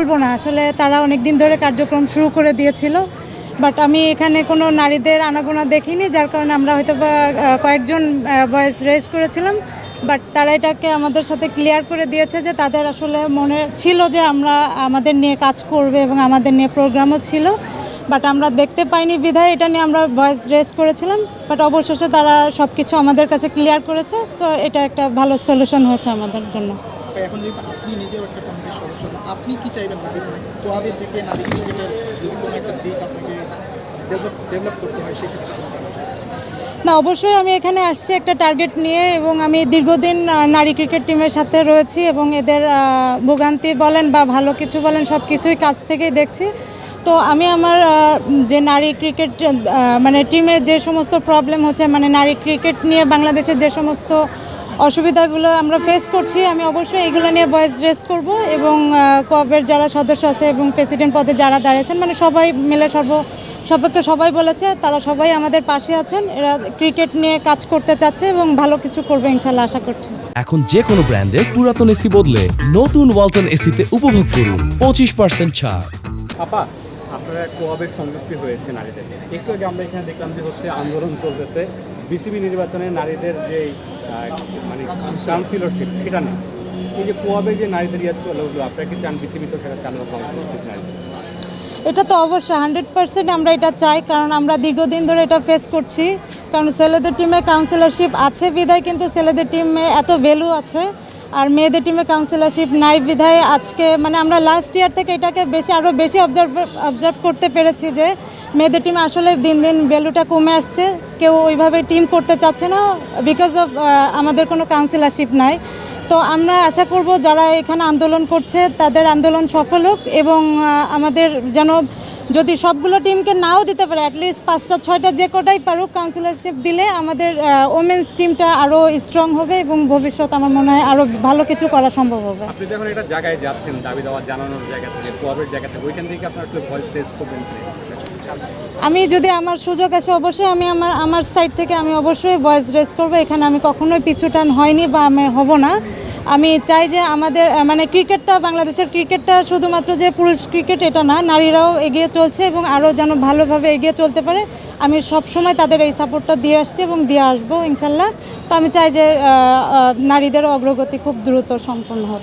বলব না, আসলে তারা অনেক দিন ধরে কার্যক্রম শুরু করে দিয়েছিল বাট আমি এখানে কোনো নারীদের আনাগোনা দেখিনি, যার কারণে আমরা হয়তো কয়েকজন ভয়েস রেজ করেছিলাম বাট তারা এটাকে আমাদের সাথে ক্লিয়ার করে দিয়েছে যে তাদের আসলে মনে ছিল যে আমরা আমাদের নিয়ে কাজ করবে এবং আমাদের নিয়ে প্রোগ্রামও ছিল বাট আমরা দেখতে পাইনি বিধায় এটা নিয়ে আমরা ভয়েস রেজ করেছিলাম বাট অবশেষে তারা সব কিছু আমাদের কাছে ক্লিয়ার করেছে, তো এটা একটা ভালো সলিউশন হয়েছে আমাদের জন্য। এখন যেহেতু আপনি নিজেও একটা কমিটির সদস্য আপনি কি চাইবেন নারী কোয়াবের থেকে নারী ক্রিকেটের যদি কোনো একটা দিক আপনাকে ডেভেলপ করতে হয়, সেক্ষেত্রে না, অবশ্যই আমি এখানে আসছি একটা টার্গেট নিয়ে এবং আমি দীর্ঘদিন নারী ক্রিকেট টিমের সাথে রয়েছি এবং এদের ভোগান্তি বলেন বা ভালো কিছু বলেন সব কিছুই কাছ থেকেই দেখছি। তো আমি আমার যে নারী ক্রিকেট মানে টিমের যে সমস্ত প্রবলেম হচ্ছে মানে নারী ক্রিকেট নিয়ে বাংলাদেশের যে সমস্ত অসুবিধাগুলো আমরা ফেস করছি আমি অবশ্যই এগুলো নিয়ে ভয়েস রেস করব এবং কবের যারা সদস্য আছে এবং প্রেসিডেন্ট পদে যারা দাঁড়িয়েছেন মানে সবাই মিলে সর্ব সবাইকে সবাই বলেছে তারা সবাই আমাদের পাশে আছেন এরা ক্রিকেট নিয়ে কাজ করতে চাচ্ছে এবং ভালো কিছু করবে ইনশাল্লাহ আশা করছি। এখন যে কোনো ব্র্যান্ডের পুরাতন এসি বদলে নতুন ওয়ালটন এসিতে উপভোগ করুন পঁচিশ পার্সেন্ট ছাড়। আপা আপনারা কোয়াবের সংযুক্তি হয়েছে নারীদের। একটু আগে আমরা এখানে দেখলাম যে হচ্ছে আন্দোলন চলতেছে। বিসিবি নির্বাচনে নারীদের যে মানে কাউন্সিলরশিপ সেটা নেই। এই যে কোয়াবে যে নারীদের ইয়ে চলে উঠল, আপনারা কি চান বিসিবি তো সেটা চালু কাউন্সিলরশিপ নারীদের এটা তো অবশ্যই হান্ড্রেড পার্সেন্ট আমরা এটা চাই, কারণ আমরা দীর্ঘদিন ধরে এটা ফেস করছি। কারণ ছেলেদের টিমে কাউন্সিলরশিপ আছে বিদায় কিন্তু ছেলেদের টিমে এত ভ্যালু আছে। আর মেয়েদের টিমে কাউন্সিলরশিপ নাই বিধায় আজকে মানে আমরা লাস্ট ইয়ার থেকে এটাকে বেশি আরও বেশি অবজার্ভ অবজার্ভ করতে পেরেছি যে মেয়েদের টিমে আসলে দিন দিন ভ্যালুটা কমে আসছে। কেউ ওইভাবে টিম করতে চাচ্ছে না বিকজ অফ আমাদের কোনো কাউন্সিলরশিপ নাই। তো আমরা আশা করব যারা এখানে আন্দোলন করছে, তাদের আন্দোলন সফল হোক এবং আমাদের যেন যদি সবগুলো টিমকে নাও দিতে পারে অ্যাটলিস্ট পাঁচটা, ছয়টা যে কটাই পারুক কাউন্সিলরশিপ দিলে আমাদের ওমেন্স টিমটা আরও স্ট্রং হবে এবং ভবিষ্যৎ আমার মনে হয় আরও ভালো কিছু করা সম্ভব হবে। আপনি যখন এটা জায়গায় যাচ্ছেন দাবি দাওয়া জানানোর জায়গা থেকে জায়গা থেকে, ওইখান থেকে আপনার আসলে ভয়েস রেজ করবেন আমি যদি আমার সুযোগ আসে অবশ্যই আমি আমার আমার সাইড থেকে আমি অবশ্যই ভয়েস রেস করব। এখানে আমি কখনোই পিছুটান হয়নি বা আমি হব না। আমি চাই যে আমাদের মানে ক্রিকেটটা, বাংলাদেশের ক্রিকেটটা শুধুমাত্র যে পুরুষ ক্রিকেট এটা না, নারীরাও এগিয়ে চলছে এবং আরও যেন ভালোভাবে এগিয়ে চলতে পারে। আমি সব সময় তাদের এই সাপোর্টটা দিয়ে আসছি এবং দিয়ে আসব, ইনশাল্লাহ। তো আমি চাই যে নারীদেরও অগ্রগতি খুব দ্রুত সম্পন্ন হোক।